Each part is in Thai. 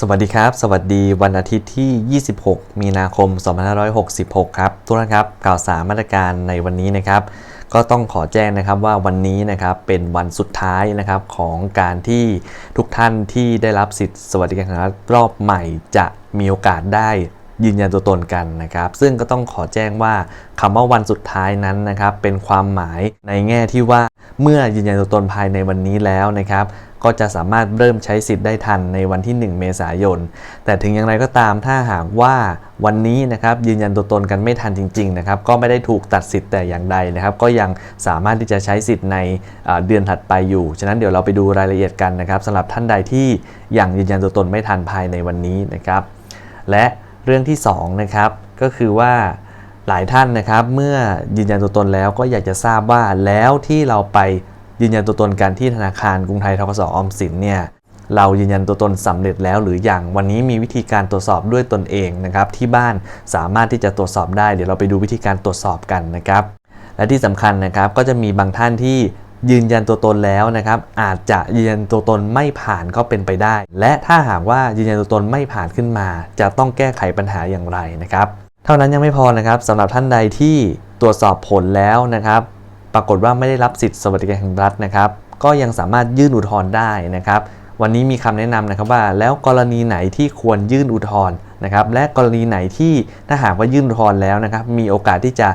สวัสดีครับ สวัสดีวันอาทิตย์ที่ 26 มีนาคม 2566 ครับ ทุกท่านครับข่าวสารมาตรการในวันนี้นะครับ ก็ต้องขอแจ้งนะครับว่าวันนี้นะครับเป็นวันสุดท้ายนะครับของการที่ทุกท่านที่ได้รับสิทธิ์สวัสดิการรัฐรอบใหม่จะมีโอกาสได้ยืนยันตัวตนกันนะครับ ซึ่งก็ต้องขอแจ้งว่าคำว่าวันสุดท้ายนั้นนะครับ เป็นความหมายในแง่ที่ว่า เมื่อยืนยันตัวตนภายในวันนี้แล้วนะครับก็จะสามารถเริ่มใช้สิทธิ์ได้ทันในวันที่ 1 เมษายน แต่ถึงอย่างไรก็ตามถ้าหากว่าวันนี้นะครับยืนยันตัวตนกันไม่ทันจริงๆนะครับก็ไม่ได้ถูกตัดสิทธิ์แต่อย่างใดนะครับก็ยังสามารถที่จะใช้สิทธิ์ในเดือนถัดไปอยู่ ฉะนั้นเดี๋ยวเราไปดูรายละเอียดกันนะครับสำหรับท่านใดที่ยังยืนยันตัวตนไม่ทันภายในวันนี้นะครับและเรื่องที่2นะครับก็คือว่า หลายท่านนะครับ เมื่อยืนยันตัวตนแล้วก็อยากจะทราบว่าแล้วที่เราไปยืนยันตัวตนกันที่ธนาคารกรุงไทยทกสออมสินเนี่ยเรายืนยันตัวตนสำเร็จแล้ว หรืออยังวันนี้มีวิธีการตรวจสอบด้วยตนเองนะครับ ที่บ้านสามารถที่จะตรวจสอบได้เดี๋ยวเราไปดูวิธีการตรวจสอบกันนะครับ และที่สำคัญนะครับก็จะมีบางท่านที่ยืนยันตัวตนแล้วนะครับ อาจจะยืนยันตัวตนไม่ผ่านก็เป็นไปได้ และถ้าหากว่ายืนยันตัวตนไม่ผ่านขึ้นมา จะต้องแก้ไขปัญหาอย่างไรนะครับ เท่านั้นยังไม่พอนะครับสำหรับท่านใดที่ตรวจสอบผลแล้วนะครับ ปรากฏว่าไม่ได้รับสิทธิสวัสดิการแห่งรัฐนะครับ ก็ยังสามารถยื่นอุทธรณ์ได้นะครับ วันนี้มีคำแนะนำนะครับว่า แล้วกรณีไหนที่ควรยื่นอุทธรณ์นะครับ และกรณีไหนที่ถ้าหากว่ายื่นอุทธรณ์แล้วนะครับ มีโอกาสที่จะ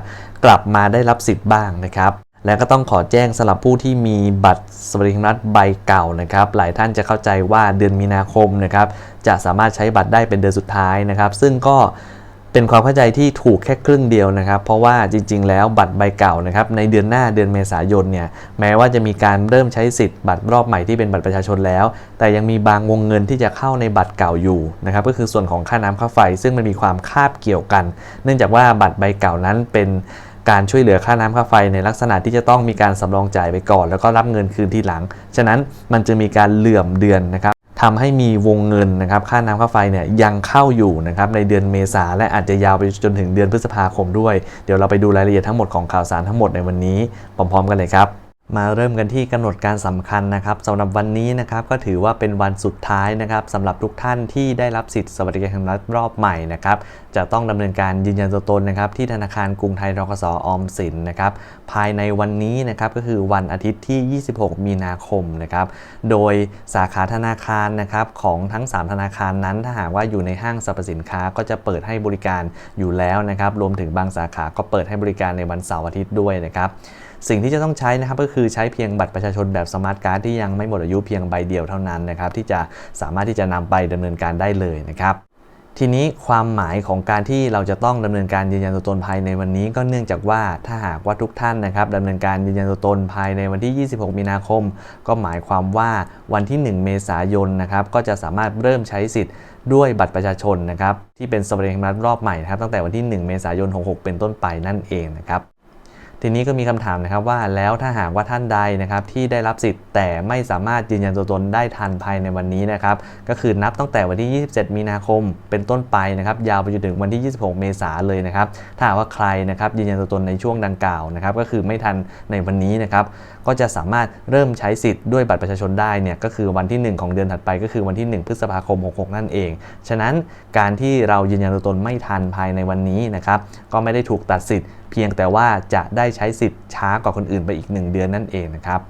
กลับมาได้รับสิทธิ์บ้างนะครับและก็ต้องขอแจ้งสำหรับผู้ที่มีบัตรสวัสดิการรัฐใบเก่านะครับ หลายท่านจะเข้าใจว่าเดือนมีนาคมนะครับ จะสามารถใช้บัตรได้เป็นเดือนสุดท้ายนะครับ ซึ่งก็ เป็นความเข้าใจที่ถูกแค่ครึ่งเดียวนะครับ เพราะว่าจริง ๆ แล้วบัตรใบเก่านะครับในเดือนหน้าเดือนเมษายนเนี่ยแม้ว่าจะมีการเริ่มใช้สิทธิ์บัตรรอบใหม่ที่เป็นบัตรประชาชนแล้ว แต่ยังมีบางวงเงินที่จะเข้าในบัตรเก่าอยู่นะครับก็คือส่วนของค่าน้ำค่าไฟ ซึ่งมันมีความคาบเกี่ยวกัน เนื่องจากว่าบัตรใบเก่านั้นเป็นการช่วยเหลือค่าน้ำค่าไฟในลักษณะที่จะต้องมีการสำรองจ่ายไปก่อน แล้วก็รับเงินคืนทีหลัง ฉะนั้นมันจะมีการเหลื่อมเดือนนะครับ ทำให้มีวงเงินนะครับค่าน้ำค่าไฟเนี่ยยังเข้าอยู่นะครับในเดือนเมษาและอาจจะยาวไปจนถึงเดือนพฤษภาคมด้วย เดี๋ยวเราไปดูรายละเอียดทั้งหมดของข่าวสารทั้งหมดในวันนี้พร้อมๆกันเลยครับ มาเริ่มกันที่กำหนดการสำคัญนะครับสำหรับวันนี้นะครับก็ถือว่าเป็นวันสุดท้ายนะครับสำหรับทุกท่านที่ได้รับสิทธิสวัสดิการแห่งรัฐรอบใหม่นะครับจะต้องดำเนินการยืนยันตัวตนนะครับที่ธนาคารกรุงไทยรกสออมสินนะครับภายในวันนี้นะครับก็คือวันอาทิตย์ที่ 26 มีนาคมนะครับโดยสาขาธนาคารนะครับของทั้ง 3 ธนาคารนั้น ถ้าหากว่าอยู่ในห้างสรรพสินค้าก็จะเปิดให้บริการอยู่แล้วนะครับรวมถึงบางสาขาก็เปิดให้บริการในวันเสาร์อาทิตย์ด้วยนะครับ สิ่งที่จะต้องใช้นะครับก็คือใช้เพียงบัตรประชาชนแบบสมาร์ทการ์ดที่ยังไม่หมดอายุเพียงใบเดียวเท่านั้นนะครับที่จะสามารถที่จะนำไปดำเนินการได้เลยนะครับทีนี้ความหมายของการที่เราจะต้องดำเนินการยืนยันตัวตนภายในวันนี้ ก็เนื่องจากว่าถ้าหากว่าทุกท่านนะครับดำเนินการยืนยันตัวตนภายในวันที่ 26 มีนาคม ก็หมายความว่าวันที่ 1 เมษายนนะครับก็จะสามารถเริ่มใช้สิทธิ์ด้วยบัตรประชาชนนะครับที่เป็นสวัสดิการรัฐรอบใหม่นะครับตั้งแต่วันที่ 1 เมษายน 66 เป็นต้นไปนั่นเองนะครับ ทีนี้ก็มีคำถามนะครับว่าแล้วถ้าหากว่าท่านใดนะครับที่ได้รับสิทธิ์แต่ไม่สามารถยืนยันตัวตนได้ทันภายในวันนี้นะครับก็คือนับตั้งแต่วันที่ 27 มีนาคม เป็นต้นไปนะครับยาวไปจนถึงวันที่ 26 เมษายนเลยนะครับถ้าหากว่าใครนะครับยืนยันตัวตนในช่วงดังกล่าวนะครับก็คือไม่ทันในวันนี้นะครับก็จะสามารถเริ่มใช้สิทธิ์ด้วยบัตรประชาชนได้เนี่ยก็คือวันที่ 1 ของเดือนถัดไปก็คือวันที่ 1 พฤษภาคม 66 นั่นเอง ฉะนั้นการที่เรายืนยันตัวตนไม่ทันภายในวันนี้นะครับก็ไม่ได้ถูกตัดสิทธิ์เพียงแต่ว่าจะได้ใช้สิทธิ์ช้ากว่าคนอื่นไปอีก 1 เดือนนั่นเองนะครับ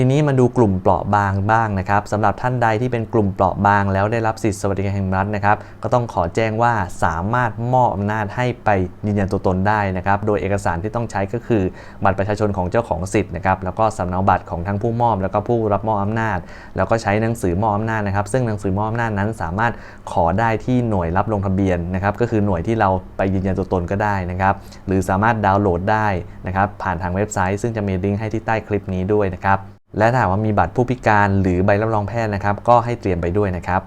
ทีนี้มาดูกลุ่มเปราะบางบ้างนะครับสำหรับท่านใดที่เป็นกลุ่มเปราะบาง แล้วได้รับสิทธิสวัสดิการแห่งรัฐนะครับ ก็ต้องขอแจ้งว่าสามารถมอบอำนาจให้ไปยืนยันตัวตนได้นะครับ โดยเอกสารที่ต้องใช้ก็คือ บัตรประชาชนของเจ้าของสิทธิ์นะครับแล้วก็สำเนาบัตรของทั้งผู้มอบ แล้วก็ผู้รับมอบอำนาจ แล้วก็ใช้หนังสือมอบอำนาจนะครับ ซึ่งหนังสือมอบอำนาจนั้นสามารถขอได้ที่หน่วยรับลงทะเบียนนะครับก็คือหน่วยที่เราไปยืนยันตัวตนก็ได้นะครับ หรือสามารถดาวน์โหลดได้นะครับผ่านทางเว็บไซต์ ซึ่งจะมีลิงก์ให้ที่ใต้คลิปนี้ด้วยนะครับและถ้าว่ามีบัตรผู้พิการหรือใบรับรองแพทย์นะครับ ก็ให้เตรียมไปด้วยนะครับ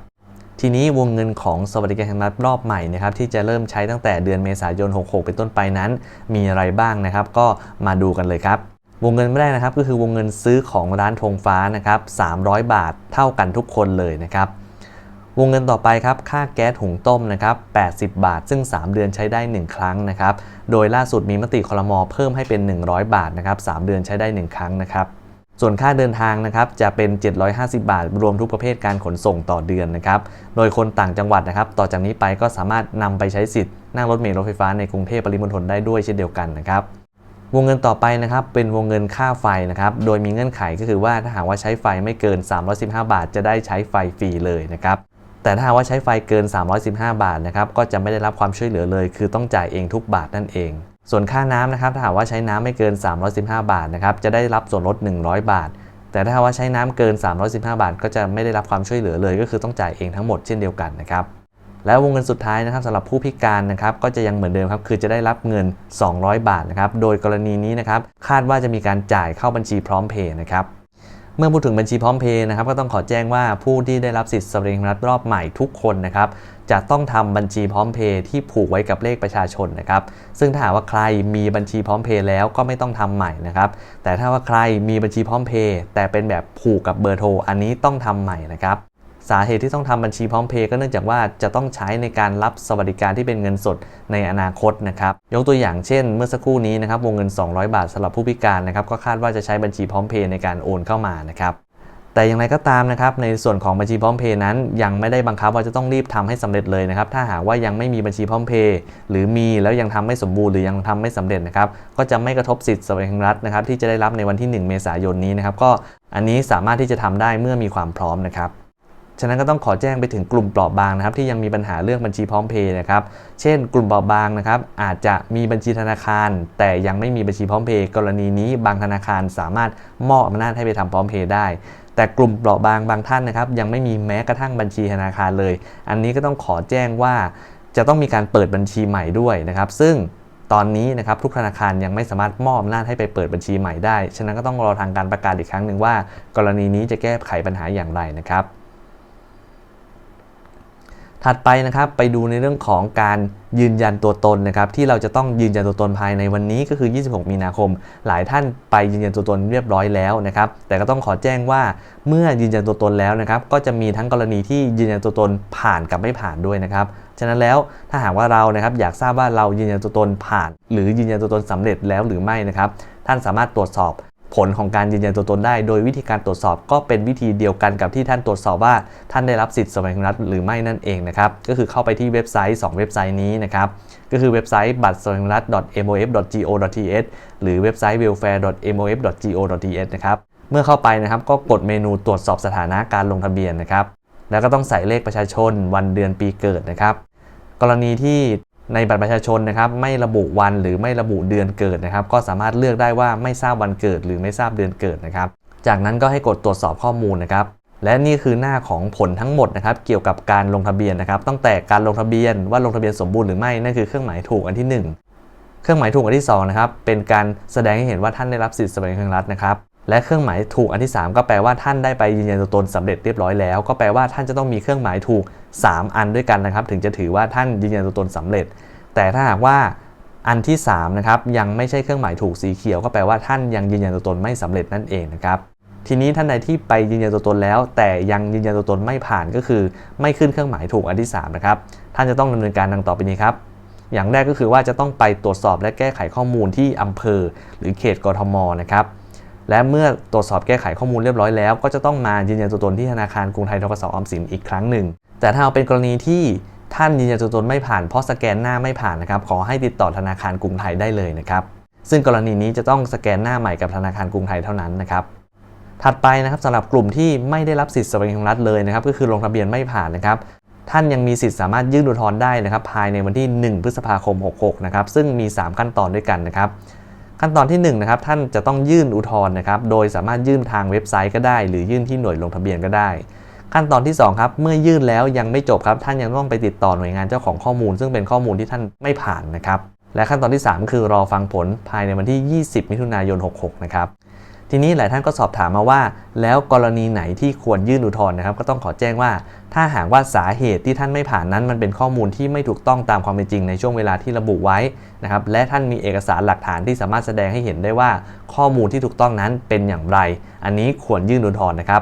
ทีนี้วงเงินของสวัสดิการแห่งรัฐรอบใหม่นะครับที่จะเริ่มใช้ตั้งแต่เดือนเมษายน 66 เป็นต้นไปนั้น มีอะไรบ้างนะครับ ก็มาดูกันเลยครับ วงเงินแรกนะครับก็คือวงเงินซื้อของร้านธงฟ้านะครับ 300 บาทเท่ากันทุกคนเลยนะครับวงเงินต่อไปครับ ค่าแก๊สหุงต้มนะครับ 80 บาท ซึ่ง 3 เดือนใช้ได้ 1 ครั้งนะครับ โดยล่าสุดมีมติคลมเพิ่มให้เป็น 100 บาทนะครับ 3 เดือนใช้ได้ 1 ครั้งนะครับ ส่วนค่าเดินทางนะครับจะเป็น 750 บาท รวมทุกประเภทการขนส่งต่อเดือนนะครับ โดยคนต่างจังหวัดนะครับ ต่อจากนี้ไปก็สามารถนำไปใช้สิทธิ์นั่งรถเมล์รถไฟฟ้าในกรุงเทพปริมณฑลได้ด้วยเช่นเดียวกันนะครับวงเงินต่อไปนะครับเป็นวงเงินค่าไฟนะครับ โดยมีเงื่อนไขก็คือว่าถ้าหากว่าใช้ไฟไม่เกิน 315 บาท จะได้ใช้ไฟฟรีเลยนะครับ แต่ถ้าหากว่าใช้ไฟเกิน 315 บาทนะครับก็จะไม่ได้รับความช่วยเหลือเลย คือต้องจ่ายเองทุกบาทนั่นเอง ส่วนค่าน้ำนะครับถ้าหากว่าใช้น้ำไม่เกิน 315 บาทนะครับจะได้รับส่วนลด 100 บาท แต่ถ้าหากว่าใช้น้ำเกิน 315 บาท ก็จะไม่ได้รับความช่วยเหลือเลย ก็คือต้องจ่ายเองทั้งหมดเช่นเดียวกันนะครับแล้ววงเงินสุดท้ายนะครับสำหรับผู้พิการนะครับก็จะยังเหมือนเดิมครับคือจะได้รับเงิน 200 บาทนะครับโดยกรณีนี้นะครับคาดว่าจะมีการจ่ายเข้าบัญชีพร้อมเพย์นะครับเมื่อพูดถึงบัญชีพร้อมเพย์นะครับก็ต้องขอแจ้งว่าผู้ที่ได้รับสิทธิ์สวัสดิการรัฐรอบใหม่ทุกคนนะครับ จะต้องทำบัญชีพร้อมเพย์ที่ผูกไว้กับเลขประชาชนนะครับ ซึ่งถ้าหากว่าใครมีบัญชีพร้อมเพย์แล้วก็ไม่ต้องทำใหม่นะครับ แต่ถ้าว่าใครมีบัญชีพร้อมเพย์แต่เป็นแบบผูกกับเบอร์โทรอันนี้ต้องทำใหม่นะครับสาเหตุที่ต้องทำบัญชีพร้อมเพย์ก็เนื่องจากว่าจะต้องใช้ในการรับสวัสดิการที่เป็นเงินสดในอนาคตนะครับ ยกตัวอย่างเช่น เมื่อสักครู่นี้นะครับวงเงิน 200 บาทสำหรับผู้พิการนะครับก็คาดว่าจะใช้บัญชีพร้อมเพย์ในการโอนเข้ามานะครับ แต่อย่างไรก็ตามนะครับในส่วนของบัญชีพร้อมเพย์นั้น ยังไม่ได้บังคับว่าจะต้องรีบทำให้สำเร็จเลยนะครับถ้าหากว่ายังไม่มีบัญชีพร้อมเพย์หรือมีแล้วยังทำไม่สมบูรณ์หรือยังทำไม่สำเร็จนะครับก็จะไม่กระทบสิทธิสวัสดิการรัฐนะครับที่จะได้รับในวันที่ 1 เมษายนนี้นะครับก็อันนี้สามารถที่จะทำได้เมื่อมีความพร้อมนะครับ ฉะนั้นก็ต้องขอแจ้งไปถึงกลุ่มเปราะบางนะครับที่ยังมีปัญหาเรื่องบัญชีพร้อมเพย์นะครับ เช่น กลุ่มเปราะบางนะครับอาจจะมีบัญชีธนาคาร แต่ยังไม่มีบัญชีพร้อมเพย์กรณีนี้บางธนาคารสามารถมอบอำนาจให้ไปทำพร้อมเพย์ได้แต่กลุ่มเปราะบางบางท่านนะครับ ยังไม่มีแม้กระทั่งบัญชีธนาคารเลย อันนี้ก็ต้องขอแจ้งว่าจะต้องมีการเปิดบัญชีใหม่ด้วยนะครับ ซึ่งตอนนี้นะครับทุกธนาคารยังไม่สามารถมอบอำนาจให้ไปเปิดบัญชีใหม่ได้ ฉะนั้นก็ต้องรอทางการประกาศอีกครั้งหนึ่งว่า กรณีนี้จะแก้ไขปัญหาอย่างไรนะครับ ถัดไปนะครับไปดูในเรื่องของการยืนยันตัวตนนะครับที่เราจะต้องยืนยันตัวตนภายในวันนี้ก็คือ 26 มีนาคม หลายท่านไปยืนยันตัวตนเรียบร้อยแล้วนะครับแต่ก็ต้องขอแจ้งว่าเมื่อยืนยันตัวตนแล้วนะครับก็จะมีทั้งกรณีที่ยืนยันตัวตนผ่านกับไม่ผ่านด้วยนะครับฉะนั้นแล้วถ้าหากว่าเรานะครับอยากทราบว่าเรายืนยันตัวตนผ่าน หรือยืนยันตัวตนสำเร็จแล้วหรือไม่นะครับท่านสามารถตรวจสอบ ผลของการยืนยันตัวตนได้ โดยวิธีการตรวจสอบก็เป็นวิธีเดียวกันกับที่ท่านตรวจสอบว่า ท่านได้รับสิทธิ์สวัสดิการรัฐหรือไม่นั่นเองนะครับก็คือเข้าไปที่เว็บไซต์ 2 เว็บไซต์นี้นะครับก็คือเว็บไซต์บัตรสวัสดิการรัฐ mof.go.th หรือเว็บไซต์ welfare.mof.go.th นะครับเมื่อเข้าไปนะครับก็กดเมนูตรวจสอบสถานะการลงทะเบียนนะครับแล้วก็ต้องใส่เลขประชาชน วันเดือนปีเกิดนะครับกรณีที่ ในบัตรประชาชนนะครับไม่ระบุวันหรือไม่ระบุเดือนเกิดนะครับ ก็สามารถเลือกได้ว่าไม่ทราบวันเกิด หรือไม่ทราบเดือนเกิดนะครับ จากนั้นก็ให้กดตรวจสอบข้อมูลนะครับ และนี่คือหน้าของผลทั้งหมดนะครับ เกี่ยวกับการลงทะเบียนนะครับ ตั้งแต่การลงทะเบียนว่าลงทะเบียนสมบูรณ์หรือไม่นั่นคือเครื่องหมายถูกอันที่ 1 เครื่องหมายถูกอันที่2นะครับเป็นการแสดงให้เห็นว่าท่านได้รับสิทธิ์สวัสดิการรัฐนะครับ และเครื่องหมายถูกอันที่ 3 ก็แปลว่าท่านได้ไปยืนยันตัวตนสำเร็จเรียบร้อยแล้ว ก็แปลว่าท่านจะต้องมีเครื่องหมายถูก 3 อันด้วยกันนะครับ ถึงจะถือว่าท่านยืนยันตัวตนสำเร็จ แต่ถ้าหากว่าอันที่3นะครับยังไม่ใช่เครื่องหมายถูกสีเขียว ก็แปลว่าท่านยังยืนยันตัวตนไม่สำเร็จนั่นเองนะครับทีนี้ท่านใดที่ไปยืนยันตัวตนแล้ว แต่ยังยืนยันตัวตนไม่ผ่านก็คือ ไม่ขึ้นเครื่องหมายถูกอันที่3นะครับท่านจะต้องดำเนินการดังต่อไปนี้ครับอย่างแรกก็คือว่าจะต้องไปตรวจสอบและแก้ไขข้อมูลที่อำเภอ หรือเขตกทมนะครับ และเมื่อตรวจสอบแก้ไขข้อมูลเรียบร้อยแล้ว ก็จะต้องมายืนยันตัวตนที่ธนาคารกรุงไทยธกสออมสินอีกครั้งหนึ่ง แต่ถ้าเอาเป็นกรณีที่ท่านยืนยันตัวตนไม่ผ่านเพราะสแกนหน้าไม่ผ่านนะครับขอให้ติดต่อธนาคารกรุงไทยได้เลยนะครับซึ่งกรณีนี้จะต้องสแกนหน้าใหม่กับธนาคารกรุงไทยเท่านั้นนะครับถัดไปนะครับสำหรับกลุ่มที่ไม่ได้รับสิทธิ์สวัสดิการรัฐเลยนะครับก็คือลงทะเบียนไม่ผ่านนะครับท่านยังมีสิทธิ์สามารถยื่นอุทธรณ์ได้นะครับภายในวันที่ 1 พฤษภาคม 66 นะครับซึ่งมี 3 ขั้นตอนด้วยกันนะครับ ขั้นตอนที่1นะครับท่านจะต้องยื่นอุทธรณ์นะครับโดยสามารถยื่นทางเว็บไซต์ก็ได้ หรือยื่นที่หน่วยลงทะเบียนก็ได้ ขั้นตอนที่2ครับเมื่อยื่นแล้วยังไม่จบครับท่านยังต้องไปติดต่อหน่วยงานเจ้าของข้อมูล ซึ่งเป็นข้อมูลที่ท่านไม่ผ่านนะครับและขั้นตอนที่ 3 คือรอฟังผลภายในวันที่ 20 มิถุนายน 66 นะครับ ทีนี้หลายท่านก็สอบถามมาว่า แล้วกรณีไหนที่ควรยื่นอุทธรณ์นะครับ ก็ต้องขอแจ้งว่า ถ้าหากว่าสาเหตุที่ท่านไม่ผ่านนั้น มันเป็นข้อมูลที่ไม่ถูกต้องตามความเป็นจริงในช่วงเวลาที่ระบุไว้นะครับและท่านมีเอกสารหลักฐานที่สามารถแสดงให้เห็นได้ว่าข้อมูลที่ถูกต้องนั้นเป็นอย่างไร อันนี้ควรยื่นอุทธรณ์นะครับ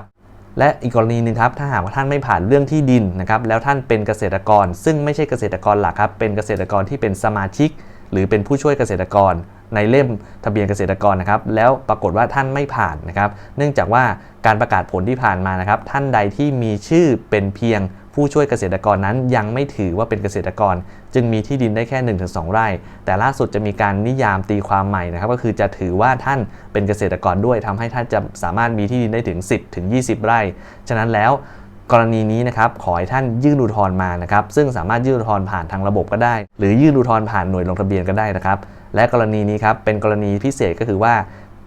และอีกกรณีหนึ่งครับถ้าหากว่าท่านไม่ผ่านเรื่องที่ดินนะครับแล้วท่านเป็นเกษตรกร ซึ่งไม่ใช่เกษตรกรหลักครับเป็นเกษตรกรที่เป็นสมาชิก หรือเป็นผู้ช่วยเกษตรกร ในเล่มทะเบียนเกษตรกรนะครับ แล้วปรากฏว่าท่านไม่ผ่านนะครับ เนื่องจากว่าการประกาศผลที่ผ่านมานะครับ ท่านใดที่มีชื่อเป็นเพียงผู้ช่วยเกษตรกรนั้นยังไม่ถือว่าเป็นเกษตรกร จึงมีที่ดินได้แค่ 1-2 ไร่ แต่ล่าสุดจะมีการนิยามตีความใหม่นะครับ ก็คือจะถือว่าท่านเป็นเกษตรกรด้วยทำให้ท่านจะสามารถมีที่ดินได้ถึง 10-20 ไร่ ฉะนั้นแล้ว กรณีนี้นะครับขอให้ท่านยื่นอุทธรณ์มานะครับซึ่งสามารถยื่นอุทธรณ์ผ่านทางระบบก็ได้ หรือยื่นอุทธรณ์ผ่านหน่วยลงทะเบียนก็ได้นะครับ และกรณีนี้ครับเป็นกรณีพิเศษก็คือว่า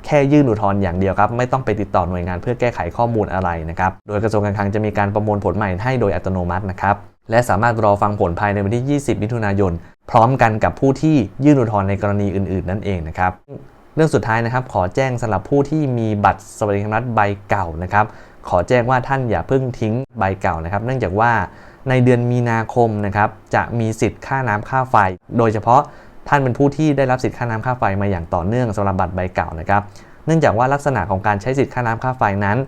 แค่ยื่นอุทธรณ์อย่างเดียวครับ ไม่ต้องไปติดต่อหน่วยงานเพื่อแก้ไขข้อมูลอะไรนะครับ โดยกระทรวงการคลังจะมีการประมวลผลใหม่ให้โดยอัตโนมัตินะครับ และสามารถรอฟังผลภายในวันที่ 20 มิถุนายน พร้อมกันกับผู้ที่ยื่นอุทธรณ์ในกรณีอื่น ๆ นั่นเองนะครับ เรื่องสุดท้ายนะครับขอแจ้งสำหรับผู้ที่มีบัตรสวัสดิการรัฐใบเก่านะครับขอแจ้งว่าท่านอย่าเพิ่งทิ้งใบเก่านะครับ เนื่องจากว่าในเดือนมีนาคมนะครับจะมีสิทธิ์ค่าน้ำค่าไฟ โดยเฉพาะท่านเป็นผู้ที่ได้รับสิทธิ์ค่าน้ำค่าไฟมาอย่างต่อเนื่องสำหรับบัตรใบเก่านะครับเนื่องจากว่าลักษณะของการใช้สิทธิ์ค่าน้ำค่าไฟนั้น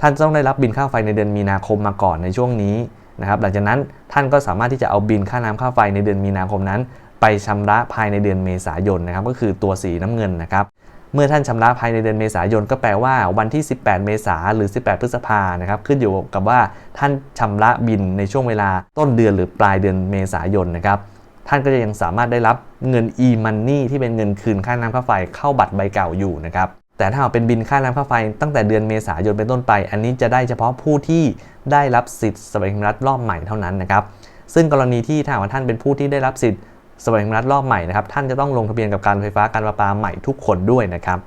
ท่านต้องได้รับบินค่าไฟในเดือนมีนาคมมาก่อนในช่วงนี้นะครับหลังจากนั้นท่านก็สามารถที่จะเอาบินค่าน้ำค่าไฟในเดือนมีนาคมนั้น ไปชำระภายในเดือนเมษายนนะครับก็คือตัวสีน้ำเงินนะครับเมื่อท่านชำระภายในเดือนเมษายนก็แปลว่าวันที่ 18 เมษาหรือ 18 พฤษภานะครับขึ้นอยู่กับว่าท่านชำระบินในช่วงเวลาต้นเดือนหรือปลายเดือนเมษายนนะครับท่านก็จะยังสามารถได้รับเงิน e-money ที่เป็นเงินคืนค่าน้ำค่าไฟเข้าบัตรใบเก่าอยู่นะครับแต่ถ้าเาเป็นบินค่าน้ำค่าไฟตั้งแต่เดือนเมษายนเป็นต้นไป อันนี้จะได้เฉพาะผู้ที่ได้รับสิทธิ์สวัสดิการรัฐรอบใหม่เท่านั้นนะครับซึ่งกรณีที่ถ้าว่าท่านเป็นผู้ที่ได้รับสิทธิ์ สวัสดิการรัฐรอบใหม่นะครับท่านจะต้องลงทะเบียนกับการไฟฟ้าการประปาใหม่ทุกคนด้วยนะครับ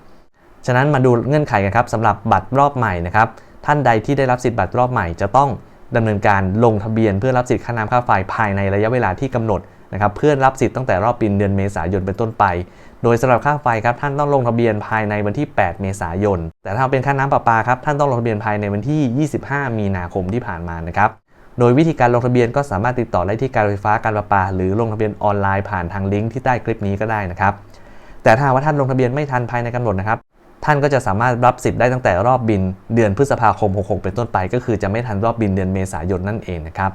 ฉะนั้นมาดูเงื่อนไขกันครับสำหรับบัตรรอบใหม่นะครับท่านใดที่ได้รับสิทธิ์บัตรรอบใหม่จะต้องดำเนินการลงทะเบียนเพื่อรับสิทธิ์ค่าน้ำค่าไฟภายในระยะเวลาที่กำหนดนะครับเพื่อรับสิทธิ์ตั้งแต่รอบปีเดือนเมษายนเป็นต้นไป โดยสำหรับค่าไฟครับท่านต้องลงทะเบียนภายในวันที่ 8 เมษายน แต่ถ้าเป็นค่าน้ำประปาครับท่านต้องลงทะเบียนภายในวันที่ 25 มีนาคมที่ผ่านมานะครับ โดยวิธีการลงทะเบียนก็สามารถติดต่อได้ที่การไฟฟ้าการประปา หรือลงทะเบียนออนไลน์ผ่านทางลิงก์ที่ใต้คลิปนี้ก็ได้นะครับ แต่ถ้าว่าท่านลงทะเบียนไม่ทันภายในกำหนดนะครับ ท่านก็จะสามารถรับสิทธิ์ได้ตั้งแต่รอบบินเดือนพฤษภาคม 66 เป็นต้นไป ก็คือจะไม่ทันรอบบินเดือนเมษายนนั่นเองนะครับ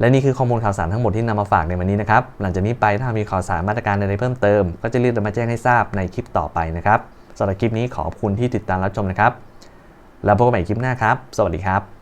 และนี่คือข้อมูลข่าวสารทั้งหมดที่นำมาฝากในวันนี้นะครับ หลังจากนี้ไปถ้ามีข่าวสารมาตรการใดๆเพิ่มเติม ก็จะรีบนำมาแจ้งให้ทราบในคลิปต่อไปนะครับสำหรับคลิปนี้ขอบคุณที่ติดตามรับชมนะครับ แล้วพบกันใหม่คลิปหน้าครับ สวัสดีครับ